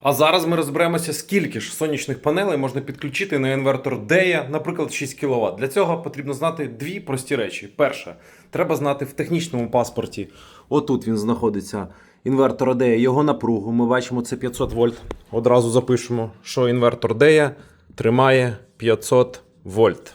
А зараз ми розберемося, скільки ж сонячних панелей можна підключити на інвертор DEA, наприклад, 6 кВт. Для цього потрібно знати дві прості речі. Перше, треба знати в технічному паспорті. Отут він знаходиться. Інвертор DEA, його напругу. Ми бачимо, це 500 вольт. Одразу запишемо, що інвертор DEA тримає 500 вольт.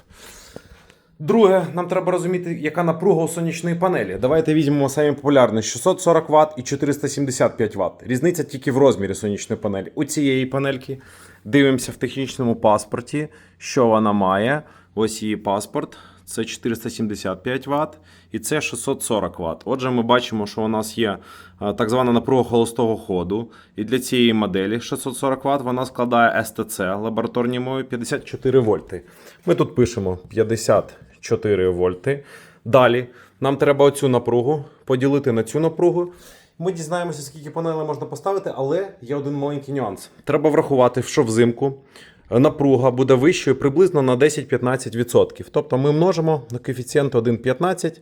Друге, нам треба розуміти, яка напруга у сонячної панелі. Давайте візьмемо самі популярні 640 Вт і 475 Вт. Різниця тільки в розмірі сонячної панелі. У цієї панельки дивимося в технічному паспорті, що вона має. Ось її паспорт. Це 475 Вт і це 640 Вт. Отже, ми бачимо, що у нас є е, так звана напруга холостого ходу. І для цієї моделі 640 Вт вона складає STC лабораторній мові 54 вольти. Ми тут пишемо 54 вольти. Далі нам треба оцю напругу поділити на цю напругу. Ми дізнаємося, скільки панелей можна поставити, але є один маленький нюанс. Треба врахувати, що взимку напруга буде вищою приблизно на 10-15%. Тобто ми множимо на коефіцієнт 1,15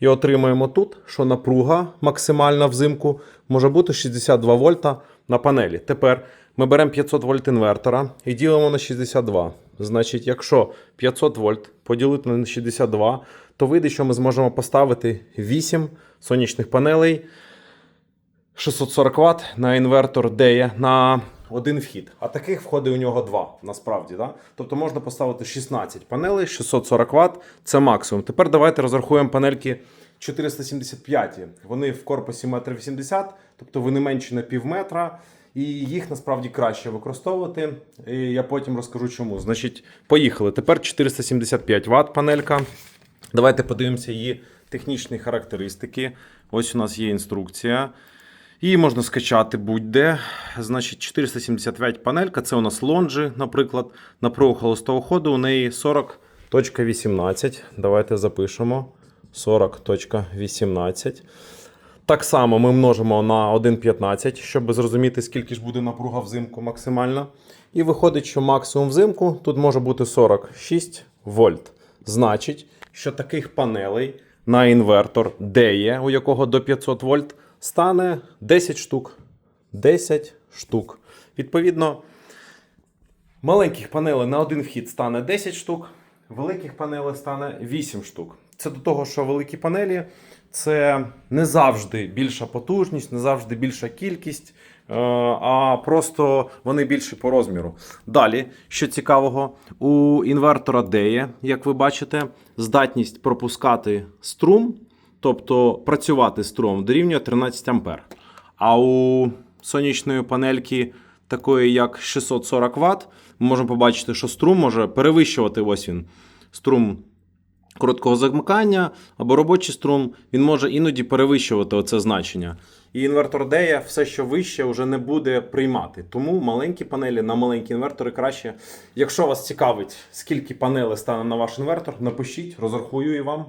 і отримуємо тут, що напруга максимальна взимку може бути 62 вольта на панелі. Тепер ми беремо 500 вольт інвертора і ділимо на 62. Значить, якщо 500 вольт поділити на 62, то вийде, що ми зможемо поставити 8 сонячних панелей 640 Вт на інвертор DEA на один вхід. А таких входить у нього два, насправді. Да? Тобто можна поставити 16 панелей, 640 Вт це максимум. Тепер давайте розрахуємо панельки 475. Вони в корпусі 1,80 м, тобто вони менші на пів метра. І їх насправді краще використовувати. І я потім розкажу чому. Значить, поїхали. Тепер 475 Вт панелька. Давайте подивимося її технічні характеристики. Ось у нас є інструкція. Її можна скачати будь-де. Значить, 475 панелька. Це у нас лонжі, наприклад, напругу холостого ходу. У неї 40.18. Давайте запишемо. 40.18. Так само ми множимо на 1,15, щоб зрозуміти, скільки ж буде напруга взимку максимальна. І виходить, що максимум взимку тут може бути 46 вольт. Значить, що таких панелей на інвертор DEA, у якого до 500 вольт, стане 10 штук. 10 штук. Відповідно, маленьких панелей на один вхід стане 10 штук, великих панелей стане 8 штук. Це до того, що великі панелі це не завжди більша потужність, не завжди більша кількість, е, а просто вони більші по розміру. Далі, що цікавого, у інвертора DEA, як ви бачите, здатність пропускати струм, тобто працювати струм, дорівнює 13 А. А у сонячної панельки, такої як 640 Вт, ми можемо побачити, що струм може перевищувати ось він. Струм короткого замикання або робочий струм, він може іноді перевищувати оце значення. І інвертор DEA все, що вище, вже не буде приймати. Тому маленькі панелі на маленькі інвертори краще. Якщо вас цікавить, скільки панелей стане на ваш інвертор, напишіть, розрахую і вам.